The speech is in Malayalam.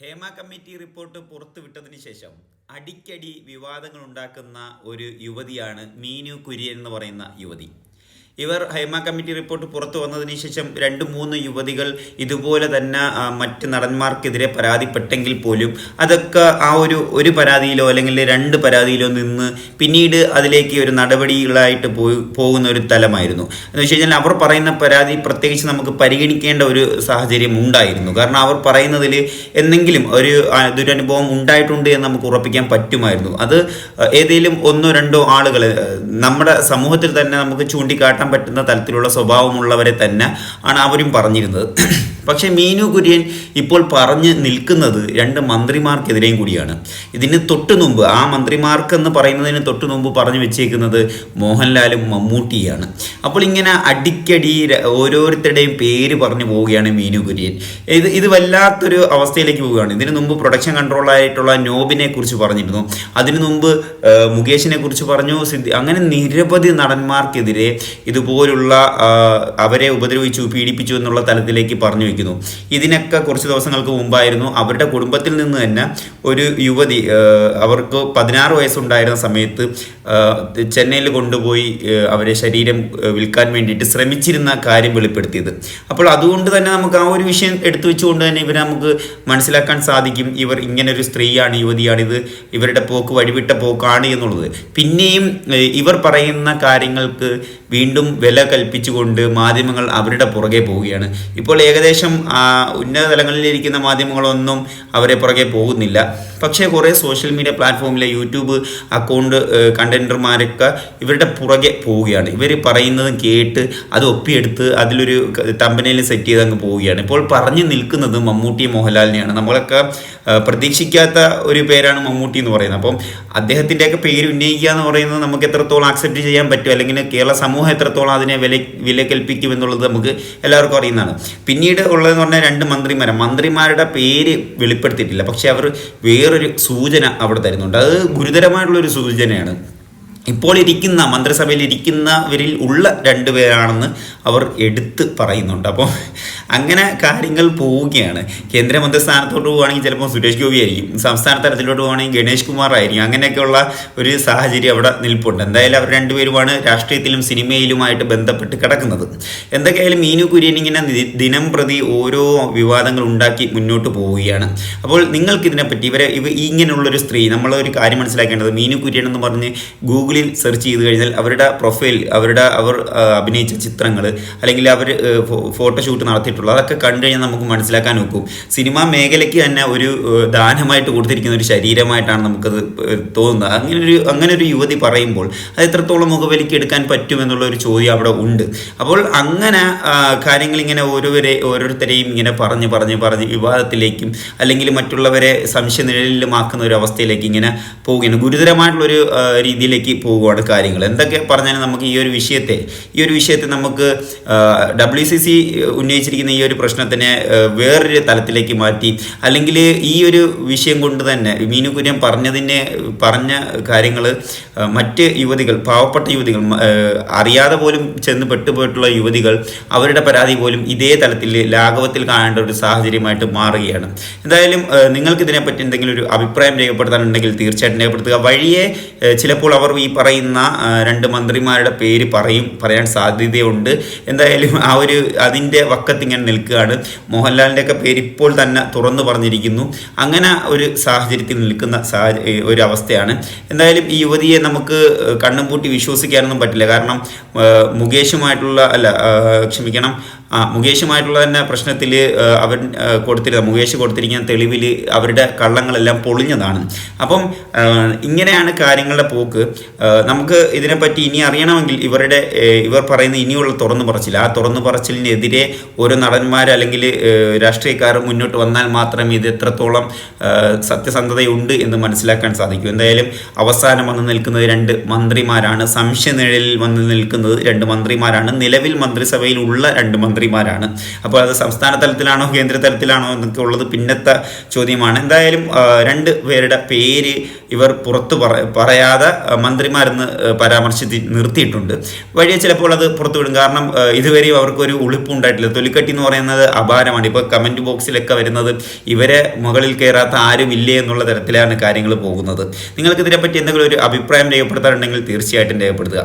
ഹേമ കമ്മിറ്റി റിപ്പോർട്ട് പുറത്തുവിട്ടതിന് ശേഷം അടിക്കടി വിവാദങ്ങൾ ഉണ്ടാക്കുന്ന ഒരു യുവതിയാണ് മീനു കുര്യൻ എന്ന് പറയുന്ന യുവതി. ഇവർ ഹൈമ കമ്മിറ്റി റിപ്പോർട്ട് പുറത്തു വന്നതിന് ശേഷം രണ്ട് മൂന്ന് യുവതികൾ ഇതുപോലെ തന്നെ മറ്റ് നടന്മാർക്കെതിരെ പരാതിപ്പെട്ടെങ്കിൽ പോലും അതൊക്കെ ആ ഒരു ഒരു പരാതിയിലോ അല്ലെങ്കിൽ രണ്ട് പരാതിയിലോ നിന്ന് പിന്നീട് അതിലേക്ക് ഒരു നടപടികളായിട്ട് പോയി പോകുന്ന ഒരു തലമായിരുന്നു. എന്ന് വെച്ച് കഴിഞ്ഞാൽ അവർ പറയുന്ന പരാതി പ്രത്യേകിച്ച് നമുക്ക് പരിഗണിക്കേണ്ട ഒരു സാഹചര്യം ഉണ്ടായിരുന്നു. കാരണം അവർ പറയുന്നതിൽ എന്തെങ്കിലും ഒരു ദുരനുഭവം ഉണ്ടായിട്ടുണ്ട് എന്ന് നമുക്ക് ഉറപ്പിക്കാൻ പറ്റുമായിരുന്നു. അത് ഏതെങ്കിലും ഒന്നോ രണ്ടോ ആളുകൾ നമ്മുടെ സമൂഹത്തിൽ തന്നെ നമുക്ക് ചൂണ്ടിക്കാട്ടാൻ പറ്റുന്ന തരത്തിലുള്ള സ്വഭാവമുള്ളവരെ തന്നെ ആണ് അവരും പറഞ്ഞിരുന്നത്. പക്ഷേ മീനു കുര്യൻ ഇപ്പോൾ പറഞ്ഞ് നിൽക്കുന്നത് രണ്ട് മന്ത്രിമാർക്കെതിരെയും കൂടിയാണ്. ഇതിന് തൊട്ടു മുമ്പ് ആ മന്ത്രിമാർക്കെന്ന് പറയുന്നതിന് തൊട്ടു മുമ്പ് പറഞ്ഞു വെച്ചേക്കുന്നത് മോഹൻലാലും മമ്മൂട്ടിയാണ്. അപ്പോൾ ഇങ്ങനെ അടിക്കടി ഓരോരുത്തരുടെയും പേര് പറഞ്ഞു പോവുകയാണ് മീനു കുര്യൻ. ഇത് ഇത് വല്ലാത്തൊരു അവസ്ഥയിലേക്ക് പോവുകയാണ്. ഇതിനു മുമ്പ് പ്രൊഡക്ഷൻ കൺട്രോളായിട്ടുള്ള നോബിനെ കുറിച്ച് പറഞ്ഞിരുന്നു. അതിനു മുമ്പ് മുകേഷിനെ കുറിച്ച് പറഞ്ഞു. സിദ്ധി അങ്ങനെ നിരവധി നടന്മാർക്കെതിരെ ഇതുപോലുള്ള അവരെ ഉപദ്രവിച്ചു പീഡിപ്പിച്ചു എന്നുള്ള തലത്തിലേക്ക് പറഞ്ഞു വെക്കുന്നു ഇതിനൊക്കെ കുറച്ച് ദിവസങ്ങൾക്ക് മുമ്പായിരുന്നു അവരുടെ കുടുംബത്തിൽ നിന്ന് തന്നെ ഒരു യുവതി അവർക്ക് പതിനാറ് വയസ്സുണ്ടായിരുന്ന സമയത്ത് ചെന്നൈയിൽ കൊണ്ടുപോയി അവരെ ശരീരം വിൽക്കാൻ വേണ്ടിയിട്ട് ശ്രമിച്ചിരുന്ന കാര്യം വെളിപ്പെടുത്തിയത്. അപ്പോൾ അതുകൊണ്ട് തന്നെ നമുക്ക് ആ ഒരു വിഷയം എടുത്തു വെച്ചുകൊണ്ട് തന്നെ ഇവരെ നമുക്ക് മനസ്സിലാക്കാൻ സാധിക്കും. ഇവർ ഇങ്ങനെ ഒരു സ്ത്രീയാണ് യുവതിയാണ് ഇത് ഇവരുടെ പോക്ക് വഴിവിട്ട പോക്കാണ് എന്നുള്ളത്. പിന്നെയും ഇവർ പറയുന്ന കാര്യങ്ങൾക്ക് വീണ്ടും വില കൽപ്പിച്ചുകൊണ്ട് മാധ്യമങ്ങൾ അവരുടെ പുറകെ പോവുകയാണ്. ഇപ്പോൾ ഏകദേശം ആ, ഉന്നത തലങ്ങളിലിരിക്കുന്ന മാധ്യമങ്ങളൊന്നും അവരെ പുറകെ പോകുന്നില്ല. പക്ഷേ കുറേ സോഷ്യൽ മീഡിയ പ്ലാറ്റ്ഫോമിലെ യൂട്യൂബ് അക്കൗണ്ട് കണ്ടന്റർമാരൊക്കെ ഇവരുടെ പുറകെ പോവുകയാണ്. ഇവർ പറയുന്നതും കേട്ട് അത് ഒപ്പിയെടുത്ത് അതിലൊരു തമ്പനയിൽ സെറ്റ് ചെയ്ത് അങ്ങ് പോവുകയാണ്. ഇപ്പോൾ പറഞ്ഞു നിൽക്കുന്നത് മമ്മൂട്ടി മോഹൻലാലിനെയാണ്. നമ്മളൊക്കെ പ്രതീക്ഷിക്കാത്ത ഒരു പേരാണ് മമ്മൂട്ടി എന്ന് പറയുന്നത്. അപ്പം അദ്ദേഹത്തിന്റെയൊക്കെ പേര് ഉന്നയിക്കുക എന്ന് പറയുന്നത് നമുക്ക് എത്രത്തോളം അക്സെപ്റ്റ് ചെയ്യാൻ പറ്റും? അല്ലെങ്കിൽ കേരള സമൂഹം എത്രത്തോളം അതിനെ വില വില കൽപ്പിക്കും എന്നുള്ളത് നമുക്ക് എല്ലാവർക്കും അറിയുന്നതാണ്. പിന്നീട് ഉള്ളതെന്ന് പറഞ്ഞാൽ രണ്ട് മന്ത്രിമാരാണ് മന്ത്രിമാരുടെ പേര് വെളിപ്പെടുത്തിയിട്ടില്ല. പക്ഷെ അവർ വേറൊരു സൂചന അവിടെ തരുന്നുണ്ട്. അത് ഗുരുതരമായിട്ടുള്ളൊരു സൂചനയാണ്. ഇപ്പോൾ ഇരിക്കുന്ന മന്ത്രിസഭയിൽ ഇരിക്കുന്നവരിൽ ഉള്ള രണ്ടുപേരാണെന്ന് അവർ എടുത്ത് പറയുന്നുണ്ട്. അപ്പോൾ അങ്ങനെ കാര്യങ്ങൾ പോവുകയാണ്. കേന്ദ്രമന്ത്രി സ്ഥാനത്തോട്ട് പോവുകയാണെങ്കിൽ ചിലപ്പോൾ സുരേഷ് ഗോപി ആയിരിക്കും. സംസ്ഥാന തലത്തിലോട്ട് പോവുകയാണെങ്കിൽ ഗണേഷ് കുമാർ ആയിരിക്കും. അങ്ങനെയൊക്കെയുള്ള ഒരു സാഹചര്യം അവിടെ നിൽപ്പുണ്ട്. എന്തായാലും അവർ രണ്ടുപേരുമാണ് രാഷ്ട്രീയത്തിലും സിനിമയിലുമായിട്ട് ബന്ധപ്പെട്ട് കിടക്കുന്നത്. എന്തൊക്കെയായാലും മീനു കുര്യൻ ഇങ്ങനെ ദിനം പ്രതി ഓരോ വിവാദങ്ങൾ ഉണ്ടാക്കി മുന്നോട്ട് പോവുകയാണ്. അപ്പോൾ നിങ്ങൾക്ക് ഇതിനെപ്പറ്റി ഇവരെ ഇവ ഇങ്ങനെയുള്ളൊരു സ്ത്രീ നമ്മളൊരു കാര്യം മനസ്സിലാക്കേണ്ടത് മീനു കുര്യൻ എന്ന് പറഞ്ഞ് ഗൂഗിളിൽ സെർച്ച് ചെയ്ത് കഴിഞ്ഞാൽ അവരുടെ പ്രൊഫൈൽ അവരുടെ അവർ അഭിനയിച്ച ചിത്രങ്ങൾ അല്ലെങ്കിൽ അവർ ഫോട്ടോഷൂട്ട് നടത്തിയിട്ടുള്ള അതൊക്കെ കണ്ടു കഴിഞ്ഞാൽ നമുക്ക് മനസ്സിലാക്കാൻ നോക്കും സിനിമാ മേഖലയ്ക്ക് തന്നെ ഒരു ദാനമായിട്ട് കൊടുത്തിരിക്കുന്ന ഒരു ശരീരമായിട്ടാണ് നമുക്കത് തോന്നുന്നത്. അങ്ങനെ ഒരു അങ്ങനെ ഒരു യുവതി പറയുമ്പോൾ അത് എത്രത്തോളം മുഖവിലേക്ക് എടുക്കാൻ പറ്റുമെന്നുള്ള ഒരു ചോദ്യം അവിടെ ഉണ്ട്. അപ്പോൾ അങ്ങനെ കാര്യങ്ങൾ ഇങ്ങനെ ഓരോരെ ഓരോരുത്തരെയും ഇങ്ങനെ പറഞ്ഞ് പറഞ്ഞ് പറഞ്ഞ് വിവാദത്തിലേക്കും അല്ലെങ്കിൽ മറ്റുള്ളവരെ സംശയനിഴലിലുമാക്കുന്ന ഒരു അവസ്ഥയിലേക്ക് ഇങ്ങനെ പോവുകയാണ്. ഗുരുതരമായിട്ടുള്ളൊരു രീതിയിലേക്ക് പോവുകയാണ് കാര്യങ്ങൾ. എന്തൊക്കെ പറഞ്ഞാലും നമുക്ക് ഈ ഒരു വിഷയത്തെ ഈ ഒരു വിഷയത്തെ നമുക്ക് ഡബ്ല്യു സി സി ഉന്നയിച്ചിരിക്കുന്ന ഈ ഒരു പ്രശ്നത്തിനെ വേറൊരു തലത്തിലേക്ക് മാറ്റി അല്ലെങ്കിൽ ഈ ഒരു വിഷയം കൊണ്ട് തന്നെ മീനു കുര്യൻ പറഞ്ഞതിനെ പറഞ്ഞ കാര്യങ്ങൾ മറ്റ് യുവതികൾ പാവപ്പെട്ട യുവതികൾ അറിയാതെ പോലും ചെന്ന് പെട്ടുപോയിട്ടുള്ള യുവതികൾ അവരുടെ പരാതി പോലും ഇതേ തലത്തിൽ ലാഘവത്തിൽ കാണേണ്ട ഒരു സാഹചര്യമായിട്ട് മാറുകയാണ്. എന്തായാലും നിങ്ങൾക്ക് ഇതിനെപ്പറ്റി എന്തെങ്കിലും ഒരു അഭിപ്രായം രേഖപ്പെടുത്താനുണ്ടെങ്കിൽ തീർച്ചയായിട്ടും രേഖപ്പെടുത്തുക. വഴിയെ ചിലപ്പോൾ അവർ ഈ പറയുന്ന രണ്ട് മന്ത്രിമാരുടെ പേര് പറയും പറയാൻ സാധ്യതയുണ്ട്. എന്തായാലും ആ ഒരു അതിന്റെ വക്കത്തിങ്ങനെ നിൽക്കുകയാണ്. മോഹൻലാലിന്റെ ഒക്കെ പേര് ഇപ്പോൾ തന്നെ തുറന്നു പറഞ്ഞിരിക്കുന്നു. അങ്ങനെ ഒരു സാഹചര്യത്തിൽ നിൽക്കുന്ന ഒരു അവസ്ഥയാണ് എന്തായാലും ഈ യുവതിയെ നമുക്ക് കണ്ണും പൂട്ടി വിശ്വസിക്കാനൊന്നും പറ്റില്ല. കാരണം മുകേഷുമായിട്ടുള്ള അല്ല ക്ഷമിക്കണം ആ മുകേഷുമായിട്ടുള്ള തന്നെ പ്രശ്നത്തിൽ അവൻ കൊടുത്തിരുന്ന മുകേഷ് കൊടുത്തിരിക്കുന്ന തെളിവിൽ അവരുടെ കള്ളങ്ങളെല്ലാം പൊളിഞ്ഞതാണ്. അപ്പം ഇങ്ങനെയാണ് കാര്യങ്ങളുടെ പോക്ക്. നമുക്ക് ഇതിനെപ്പറ്റി ഇനി അറിയണമെങ്കിൽ ഇവരുടെ ഇവർ പറയുന്ന ഇനിയുള്ള തുറന്നു പറച്ചിൽ ആ തുറന്നു പറച്ചിലിനെതിരെ ഓരോ നടന്മാർ അല്ലെങ്കിൽ രാഷ്ട്രീയക്കാർ മുന്നോട്ട് വന്നാൽ മാത്രം ഇത് എത്രത്തോളം സത്യസന്ധതയുണ്ട് എന്ന് മനസ്സിലാക്കാൻ സാധിക്കും. എന്തായാലും അവസാനം വന്ന് നിൽക്കുന്നത് രണ്ട് മന്ത്രിമാരാണ്. സംശയനിഴലിൽ വന്ന് നിൽക്കുന്നത് രണ്ട് മന്ത്രിമാരാണ്. നിലവിൽ മന്ത്രിസഭയിൽ ഉള്ള രണ്ട് മന്ത്രി മന്ത്രിമാരാണ്. അപ്പോൾ അത് സംസ്ഥാന തലത്തിലാണോ കേന്ദ്ര തലത്തിലാണോ എന്നൊക്കെ ഉള്ളത് പിന്നത്തെ ചോദ്യമാണ്. എന്തായാലും രണ്ട് പേരുടെ പേര് ഇവർ പുറത്ത് പറയാതെ മന്ത്രിമാരെന്ന് പരാമർശിച്ച് നിർത്തിയിട്ടുണ്ട്. വഴിയെ ചിലപ്പോൾ അത് പുറത്തു വിടും. കാരണം ഇതുവരെയും അവർക്കൊരു ഉളിപ്പുണ്ടായിട്ടില്ല. തൊലിക്കട്ടി എന്ന് പറയുന്നത് അപാരമാണ്. ഇപ്പോൾ കമന്റ് ബോക്സിലൊക്കെ വരുന്നത് ഇവരെ മുകളിൽ കയറാത്ത ആരും ഇല്ലേ എന്നുള്ള തരത്തിലാണ് കാര്യങ്ങൾ പോകുന്നത്. നിങ്ങൾക്ക് ഇതിനെപ്പറ്റി എന്തെങ്കിലും ഒരു അഭിപ്രായം രേഖപ്പെടുത്താറുണ്ടെങ്കിൽ തീർച്ചയായിട്ടും രേഖപ്പെടുത്തുക.